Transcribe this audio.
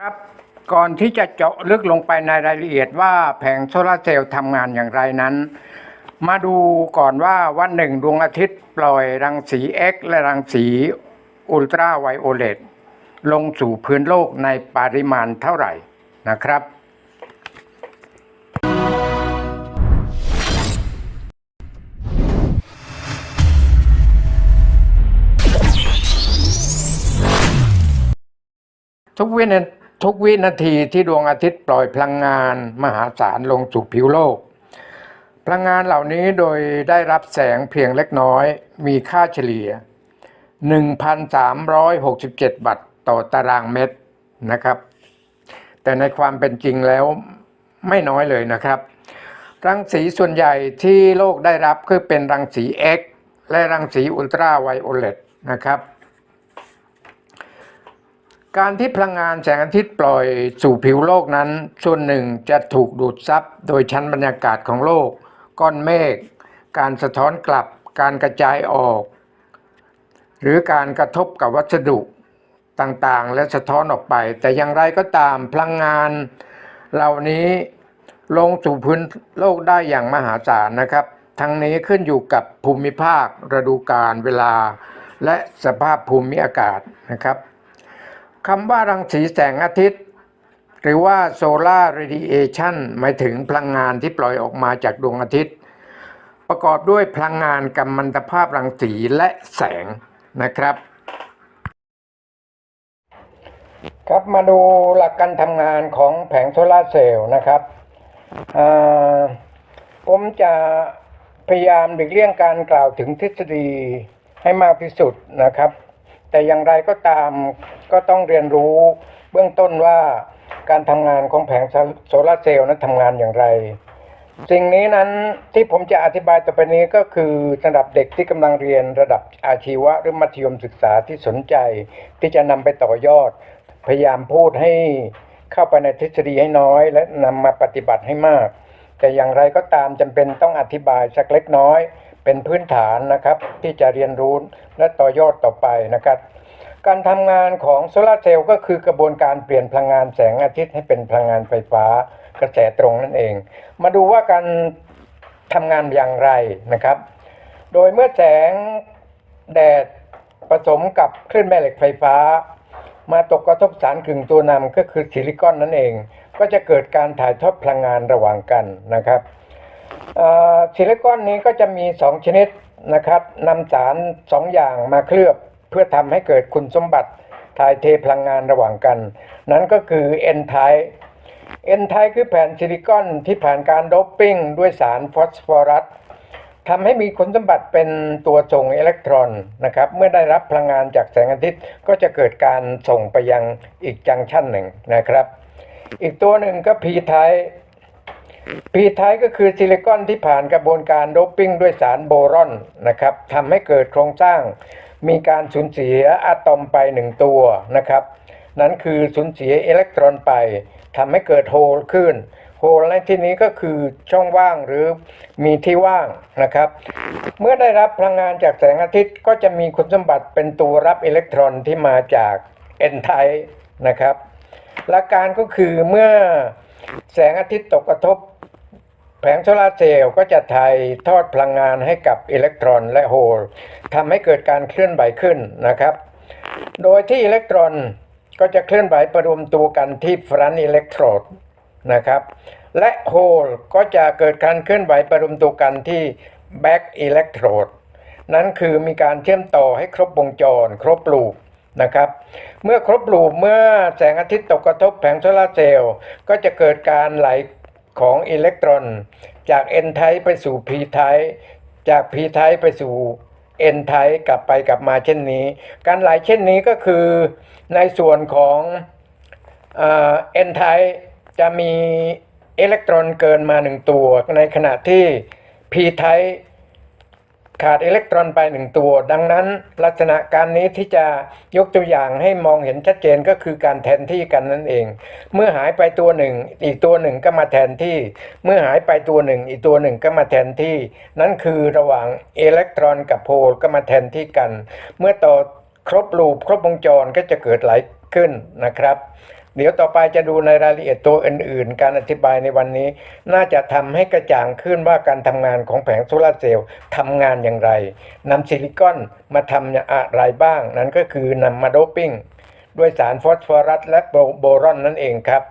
ครับก่อนที่จะเจาะลึกลงไปในรายละเอียดว่าแผงโซลาร์เซลล์ทำงานอย่างไรนั้น มาดูก่อนว่าวันหนึ่งดวงอาทิตย์ปล่อยรังสี X และรังสีอุลตราไวโอเลตลงสู่พื้นโลกในปริมาณเท่าไหร่นะครับ ทุกวินา ทุกวินาทีที่ดวงอาทิตย์ปล่อยพลังงานมหาศาลลงสู่ผิวโลก พลังงานเหล่านี้โดยได้รับแสงเพียงเล็กน้อยมีค่าเฉลี่ย 1,367 วัตต์ต่อตารางเมตรนะครับ แต่ในความเป็นจริงแล้วไม่น้อยเลยนะครับ รังสีส่วนใหญ่ที่โลกได้รับคือเป็นรังสี X และรังสีอุลตราไวโอเลตนะครับ การที่พลังงานแสงอาทิตย์ปล่อยสู่ผิวโลกนั้น ส่วนหนึ่งจะถูกดูดซับโดยชั้นบรรยากาศของโลก ก้อนเมฆ การสะท้อนกลับ การกระจายออก หรือการกระทบกับวัสดุต่างๆ และสะท้อนออกไป แต่อย่างไรก็ตามพลังงานเหล่านี้ลงสู่พื้นโลกได้อย่างมหาศาลนะครับ ทั้งนี้ขึ้นอยู่กับภูมิภาคฤดูกาลเวลา และสภาพภูมิอากาศนะครับ คำว่ารังสีแสงอาทิตย์ หรือว่า solar radiation หมายถึงพลังงานที่ปล่อยออกมาจากดวงอาทิตย์ ประกอบด้วยพลังงานกัมมันตภาพรังสีและแสงนะครับ ครับมาดูหลักการทำงานของแผงโซลาเซลล์นะครับผมจะพยายามหลีกเลี่ยงการกล่าวถึงทฤษฎีให้มากที่สุดนะครับ แต่อย่างไรก็ตามก็ต้องเรียนรู้เบื้องต้นว่าการทำงานของแผงโซลาร์เซลล์นั้นทำงานอย่างไร สิ่งนี้นั้นที่ผมจะอธิบายต่อไปนี้ก็คือสำหรับเด็กที่กำลังเรียนระดับอาชีวะหรือมัธยมศึกษาที่สนใจ ที่จะนำไปต่อยอด พยายามพูดให้เข้าไปในทฤษฎีให้น้อย และนำมาปฏิบัติให้มาก แต่อย่างไรก็ตามจำเป็นต้องอธิบายสักเล็กน้อย เป็นพื้นฐานนะครับที่จะเรียนรู้และต่อยอดต่อไปนะครับ การทำงานของโซลาร์เซลล์ก็คือกระบวนการเปลี่ยนพลังงานแสงอาทิตย์ให้เป็นพลังงานไฟฟ้ากระแสตรงนั่นเอง มาดูว่าการทำงานอย่างไรนะครับ โดยเมื่อแสงแดดผสมกับคลื่นแม่เหล็กไฟฟ้า มาตกกระทบสารกึ่งตัวนำก็คือซิลิคอนนั่นเอง ก็จะเกิดการถ่ายทอดพลังงานระหว่างกันนะครับ ซิลิคอนนี้ก็จะมี 2 ชนิดนะครับนำสาร 2 อย่างมาเคลือบเพื่อทำให้เกิดคุณสมบัติถ่ายเทพลังงานระหว่างกัน นั้นก็คือ N type N type คือแผ่นซิลิคอนที่ผ่านการโดปปิ้งด้วยสารฟอสฟอรัสทำให้มีคุณสมบัติเป็นตัวส่งอิเล็กตรอนนะครับ เมื่อได้รับพลังงานจากแสงอาทิตย์ ก็จะเกิดการส่งไปยังอีกจังชั่นหนึ่งนะครับ อีกตัวหนึ่งก็ P type P type ก็คือซิลิคอนที่ผ่านกระบวนการโดปปิ้งด้วยสารโบรอนนะครับทำให้เกิดโครงสร้าง มีการสูญเสียอะตอมไปหนึ่งตัวนะครับนั้นคือสูญเสียอิเล็กตรอนไปทำให้เกิดโฮลขึ้นโฮลในที่นี้ก็คือช่องว่างหรือมีที่ว่างนะครับ เมื่อได้รับพลังงานจากแสงอาทิตย์ก็จะมีคุณสมบัติเป็นตัวรับอิเล็กตรอนที่มาจาก N type นะครับหลักการก็คือเมื่อ แสงอาทิตย์ตกกระทบ แผงโซลาร์เซลล์ก็จะถ่ายทอดพลังงานให้กับอิเล็กตรอนและโฮลทำให้เกิดการเคลื่อนไหวขึ้นนะครับ โดยที่อิเล็กตรอนก็จะเคลื่อนไหวประรวมตัวกันที่ฟรันอิเล็กโทรดนะครับและโฮลก็จะเกิดการเคลื่อนไหวประรวมตัวกันที่แบ็กอิเล็กโทรดนั้นคือมีการเชื่อมต่อให้ครบวงจร ครบลูป นะครับ เมื่อครบลูปเมื่อแสงอาทิตย์ตกกระทบแผงโซลาร์เซลล์ก็จะเกิดการไหลของอิเล็กตรอน จาก n type ไปสู่ p type จาก p type ไปสู่ n type กลับไปกลับมาเช่นนี้ การไหลเช่นนี้ก็คือในส่วนของเอ่อ n type จะมีอิเล็กตรอนเกินมา1ตัว ในขณะที่ p type ขาดอิเล็กตรอนไปหนึ่งตัว ดังนั้น ลักษณะการนี้ที่จะยกตัวอย่างให้มองเห็นชัดเจนก็คือการแทนที่กันนั่นเอง เมื่อหายไปตัวหนึ่ง อีกตัวหนึ่งก็มาแทนที่ เมื่อหายไปตัวหนึ่ง อีกตัวหนึ่งก็มาแทนที่ นั่นคือระหว่างอิเล็กตรอนกับโพลก็มาแทนที่กัน เมื่อต่อครบลูปครบวงจรก็จะเกิดไหลขึ้นนะครับ เดี๋ยวต่อไปจะดูในรายละเอียดตัวอื่น ๆ การอธิบายในวันนี้ น่าจะทำให้กระจ่างขึ้นว่าการทำงานของแผงโซลาร์เซลล์ทำงานอย่างไรนำซิลิคอนมาทำอะไรบ้าง นั่นก็คือนำมาโดปปิ้งด้วยสารฟอสฟอรัสและโบรอนนั่นเองครับ